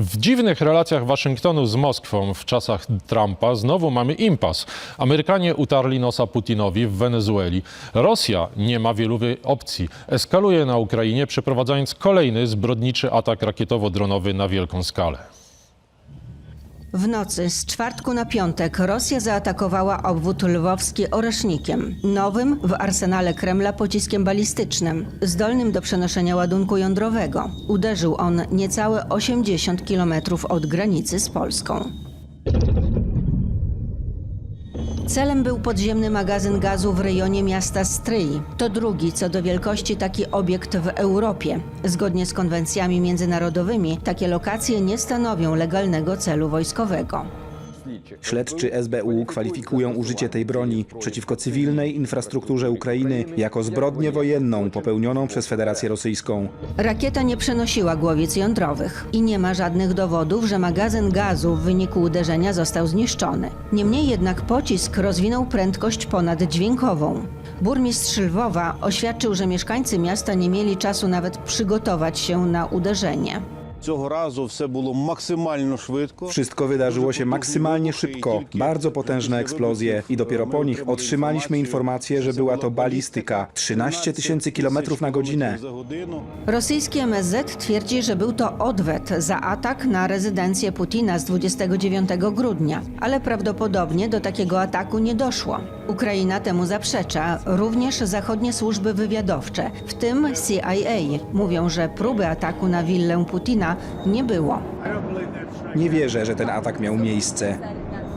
W dziwnych relacjach Waszyngtonu z Moskwą w czasach Trumpa znowu mamy impas. Amerykanie utarli nosa Putinowi w Wenezueli. Rosja nie ma wielu opcji. Eskaluje na Ukrainie, przeprowadzając kolejny zbrodniczy atak rakietowo-dronowy na wielką skalę. W nocy z czwartku na piątek Rosja zaatakowała obwód lwowski oresznikiem, nowym w arsenale Kremla pociskiem balistycznym, zdolnym do przenoszenia ładunku jądrowego. Uderzył on niecałe 80 km od granicy z Polską. Celem był podziemny magazyn gazu w rejonie miasta Stryj. To drugi co do wielkości taki obiekt w Europie. Zgodnie z konwencjami międzynarodowymi, takie lokacje nie stanowią legalnego celu wojskowego. Śledczy SBU kwalifikują użycie tej broni przeciwko cywilnej infrastrukturze Ukrainy jako zbrodnię wojenną popełnioną przez Federację Rosyjską. Rakieta nie przenosiła głowic jądrowych i nie ma żadnych dowodów, że magazyn gazu w wyniku uderzenia został zniszczony. Niemniej jednak pocisk rozwinął prędkość ponaddźwiękową. Burmistrz Lwowa oświadczył, że mieszkańcy miasta nie mieli czasu nawet przygotować się na uderzenie. Wszystko wydarzyło się maksymalnie szybko, bardzo potężne eksplozje i dopiero po nich otrzymaliśmy informację, że była to balistyka 13 tysięcy kilometrów na godzinę. Rosyjski MSZ twierdzi, że był to odwet za atak na rezydencję Putina z 29 grudnia, ale prawdopodobnie do takiego ataku nie doszło. Ukraina temu zaprzecza, również zachodnie służby wywiadowcze, w tym CIA. Mówią, że próby ataku na willę Putina nie było. Nie wierzę, że ten atak miał miejsce.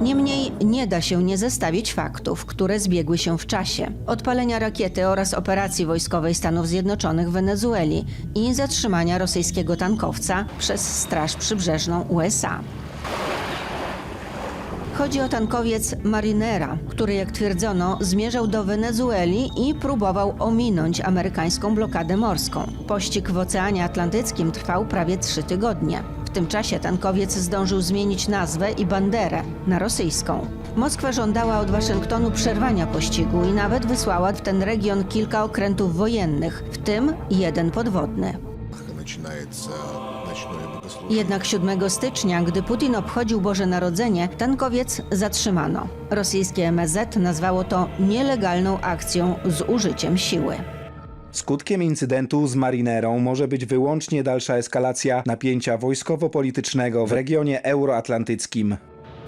Niemniej nie da się nie zestawić faktów, które zbiegły się w czasie. Odpalenia rakiety oraz operacji wojskowej Stanów Zjednoczonych w Wenezueli i zatrzymania rosyjskiego tankowca przez Straż Przybrzeżną USA. Chodzi o tankowiec Marinera, który, jak twierdzono, zmierzał do Wenezueli i próbował ominąć amerykańską blokadę morską. Pościg w Oceanie Atlantyckim trwał prawie trzy tygodnie. W tym czasie tankowiec zdążył zmienić nazwę i banderę na rosyjską. Moskwa żądała od Waszyngtonu przerwania pościgu i nawet wysłała w ten region kilka okrętów wojennych, w tym jeden podwodny. Jednak 7 stycznia, gdy Putin obchodził Boże Narodzenie, tankowiec zatrzymano. Rosyjskie MSZ nazwało to nielegalną akcją z użyciem siły. Skutkiem incydentu z marinerą może być wyłącznie dalsza eskalacja napięcia wojskowo-politycznego w regionie euroatlantyckim.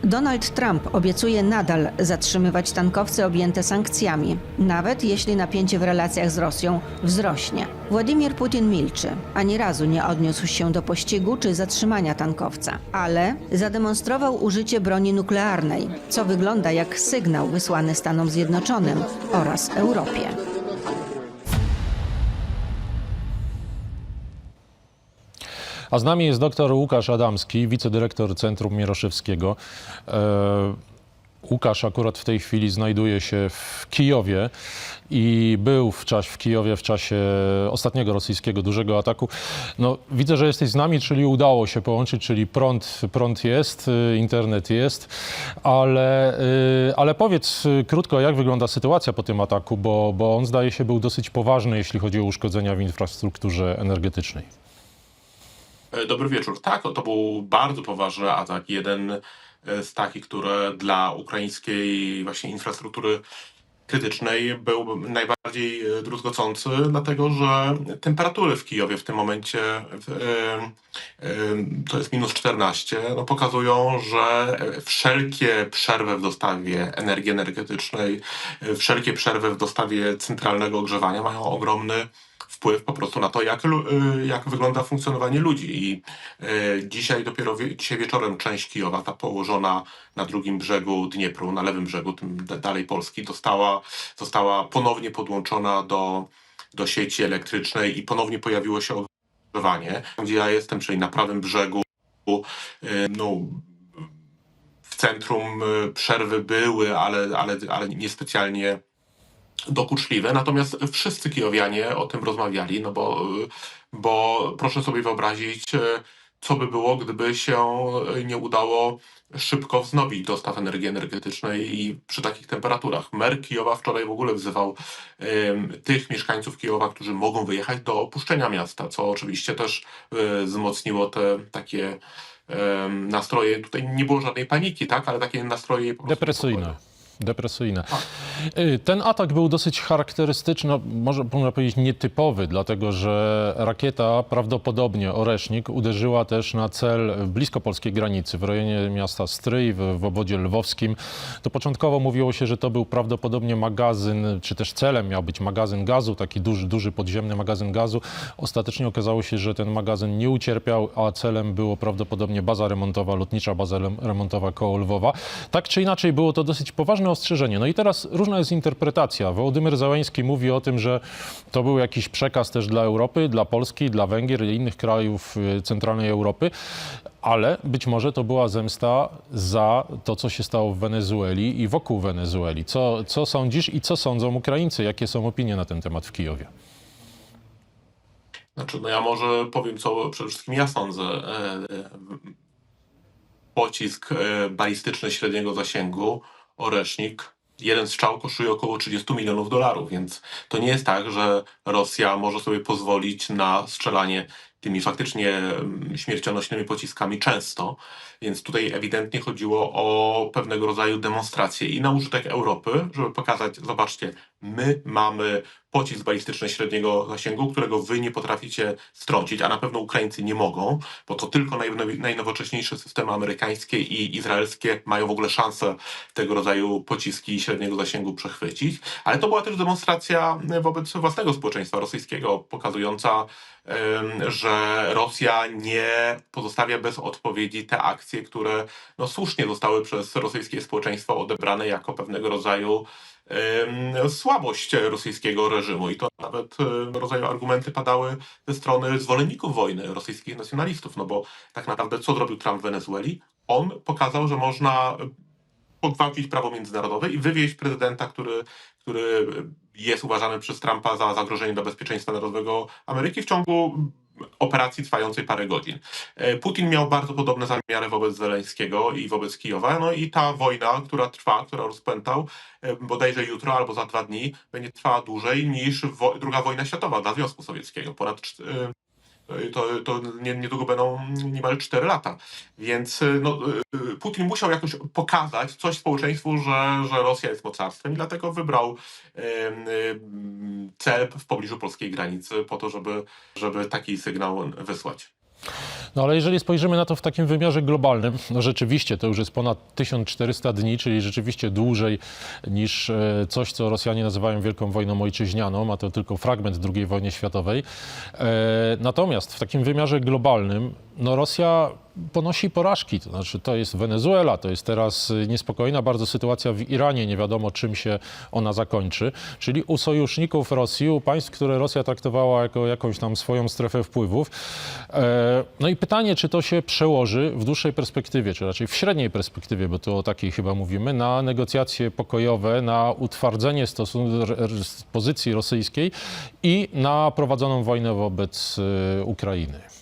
Donald Trump obiecuje nadal zatrzymywać tankowce objęte sankcjami, nawet jeśli napięcie w relacjach z Rosją wzrośnie. Władimir Putin milczy. Ani razu nie odniósł się do pościgu czy zatrzymania tankowca, ale zademonstrował użycie broni nuklearnej, co wygląda jak sygnał wysłany Stanom Zjednoczonym oraz Europie. A z nami jest dr Łukasz Adamski, wicedyrektor Centrum Mieroszewskiego. E, Łukasz akurat w tej chwili znajduje się w Kijowie i był w, czas, w Kijowie w czasie ostatniego rosyjskiego dużego ataku. No, widzę, że jesteś z nami, czyli udało się połączyć, czyli prąd, prąd jest, y, internet jest, ale, y, ale powiedz y, krótko, jak wygląda sytuacja po tym ataku, bo, bo on zdaje się był dosyć poważny, jeśli chodzi o uszkodzenia w infrastrukturze energetycznej. E, Dobry wieczór. Tak, to był bardzo poważny atak. Jeden e, z takich, które dla ukraińskiej właśnie infrastruktury krytycznej był najbardziej e, druzgocący, dlatego że temperatury w Kijowie w tym momencie to jest minus 14, no pokazują, że wszelkie przerwy w dostawie energii energetycznej, wszelkie przerwy w dostawie centralnego ogrzewania mają ogromny wpływ po prostu na to, jak, y, jak wygląda funkcjonowanie ludzi. I y, dzisiaj dopiero dzisiaj wieczorem część Kijowa, ta położona na drugim brzegu Dniepru, na lewym brzegu, tym dalej Polski, dostała, została ponownie podłączona do, do sieci elektrycznej i ponownie pojawiło się ogrzewanie. Gdzie ja jestem, czyli na prawym brzegu, y, no, w centrum przerwy były, ale, ale, ale niespecjalnie dokuczliwe, natomiast wszyscy kijowianie o tym rozmawiali, no bo, y, bo proszę sobie wyobrazić, y, co by było, gdyby się nie udało szybko wznowić dostaw energii energetycznej i przy takich temperaturach. Mer Kijowa wczoraj w ogóle wzywał tych mieszkańców Kijowa, którzy mogą wyjechać do opuszczenia miasta, co oczywiście też y, wzmocniło te takie nastroje, tutaj nie było żadnej paniki, tak, ale takie nastroje Depresyjne. Depresyjne. Y, Ten atak był dosyć charakterystyczny, no, może można powiedzieć nietypowy, dlatego że rakieta prawdopodobnie Oresznik uderzyła też na cel blisko polskiej granicy, w rejonie miasta Stryj, w, w obwodzie lwowskim. To początkowo mówiło się, że to był prawdopodobnie magazyn, czy też celem miał być magazyn gazu, taki duży, duży podziemny magazyn gazu. Ostatecznie okazało się, że ten magazyn nie ucierpiał, a celem było prawdopodobnie baza remontowa, lotnicza baza rem- remontowa koło Lwowa. Tak czy inaczej było to dosyć poważne ostrzeżenie. No i teraz różna jest interpretacja. Wołodymyr Załański mówi o tym, że to był jakiś przekaz też dla Europy, dla Polski, dla Węgier i innych krajów y, centralnej Europy, ale być może to była zemsta za to, co się stało w Wenezueli i wokół Wenezueli. Co, co sądzisz i co sądzą Ukraińcy? Jakie są opinie na ten temat w Kijowie? Znaczy, no ja może powiem, co przede wszystkim ja sądzę. E, e, Pocisk e, balistyczny średniego zasięgu, Oresznik, jeden strzał kosztuje około 30 milionów dolarów, więc to nie jest tak, że Rosja może sobie pozwolić na strzelanie tymi faktycznie mm, śmiercionośnymi pociskami często. Więc tutaj ewidentnie chodziło o pewnego rodzaju demonstrację i na użytek Europy, żeby pokazać, zobaczcie, my mamy pocisk balistyczny średniego zasięgu, którego wy nie potraficie strącić, a na pewno Ukraińcy nie mogą, bo to tylko najnowocześniejsze systemy amerykańskie i izraelskie mają w ogóle szansę tego rodzaju pociski średniego zasięgu przechwycić. Ale to była też demonstracja wobec własnego społeczeństwa rosyjskiego, pokazująca, że Rosja nie pozostawia bez odpowiedzi te akcje, które no, słusznie zostały przez rosyjskie społeczeństwo odebrane jako pewnego rodzaju słabość rosyjskiego reżimu. I to nawet rodzaju argumenty padały ze strony zwolenników wojny, rosyjskich nacjonalistów. No bo tak naprawdę co zrobił Trump w Wenezueli? On pokazał, że można pogwałcić prawo międzynarodowe i wywieźć prezydenta, który, który jest uważany przez Trumpa za zagrożenie dla bezpieczeństwa narodowego Ameryki w ciągu operacji trwającej parę godzin. E, Putin miał bardzo podobne zamiary wobec Zeleńskiego i wobec Kijowa, no i ta wojna, która trwa, która rozpętał, e, bodajże jutro albo za dwa dni, będzie trwała dłużej niż wo- druga wojna światowa dla Związku Sowieckiego. Ponad to, to nie- niedługo będą niemal 4 lata. Więc y, no, y, Putin musiał jakoś pokazać coś społeczeństwu, że, że Rosja jest mocarstwem i dlatego wybrał ym, cel w pobliżu polskiej granicy po to, żeby, żeby taki sygnał wysłać. No ale jeżeli spojrzymy na to w takim wymiarze globalnym, no rzeczywiście to już jest ponad 1400 dni, czyli rzeczywiście dłużej niż e, coś, co Rosjanie nazywają Wielką Wojną Ojczyźnianą, a to tylko fragment II wojny światowej. E, Natomiast w takim wymiarze globalnym, no Rosja ponosi porażki, to znaczy to jest Wenezuela, to jest teraz niespokojna bardzo sytuacja w Iranie, nie wiadomo czym się ona zakończy, czyli u sojuszników Rosji, u państw, które Rosja traktowała jako jakąś tam swoją strefę wpływów. E, No i pytanie, czy to się przełoży w dłuższej perspektywie, czy raczej w średniej perspektywie, bo to o takiej chyba mówimy, na negocjacje pokojowe, na utwardzenie stosunku, pozycji rosyjskiej i na prowadzoną wojnę wobec y, Ukrainy.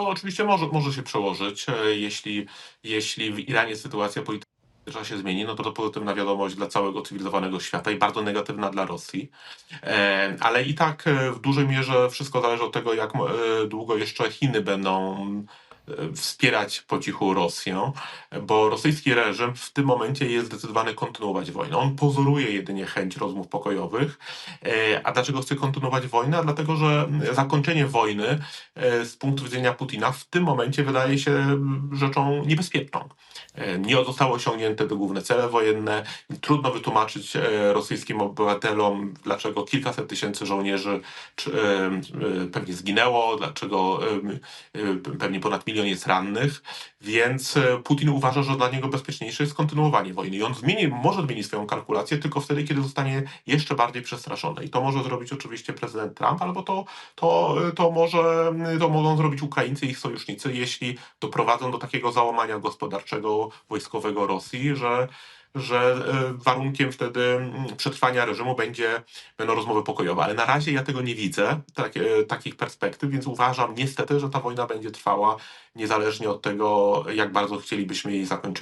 To oczywiście może, może się przełożyć, e, jeśli, jeśli w Iranie sytuacja polityczna się zmieni, no to to pozytywna wiadomość dla całego cywilizowanego świata i bardzo negatywna dla Rosji. E, Ale i tak e, w dużej mierze wszystko zależy od tego, jak długo jeszcze Chiny będą wspierać po cichu Rosję, bo rosyjski reżim w tym momencie jest zdecydowany kontynuować wojnę. On pozoruje jedynie chęć rozmów pokojowych. E, A dlaczego chce kontynuować wojnę? Dlatego, że zakończenie wojny e, z punktu widzenia Putina w tym momencie wydaje się rzeczą niebezpieczną. E, Nie zostały osiągnięte te główne cele wojenne. Trudno wytłumaczyć rosyjskim obywatelom, dlaczego kilkaset tysięcy żołnierzy pewnie zginęło, dlaczego pewnie ponad milion jest rannych, więc e, Putin uważa, że dla niego bezpieczniejsze jest kontynuowanie wojny. I on zmieni, może zmienić swoją kalkulację tylko wtedy, kiedy zostanie jeszcze bardziej przestraszony. I to może zrobić oczywiście prezydent Trump, albo to, to, to, może, to mogą zrobić Ukraińcy i ich sojusznicy, jeśli doprowadzą do takiego załamania gospodarczego, wojskowego Rosji, że że e, warunkiem wtedy przetrwania reżimu będzie, będą rozmowy pokojowe. Ale na razie ja tego nie widzę, tak, e, takich perspektyw, więc uważam niestety, że ta wojna będzie trwała niezależnie od tego, jak bardzo chcielibyśmy jej zakończenia.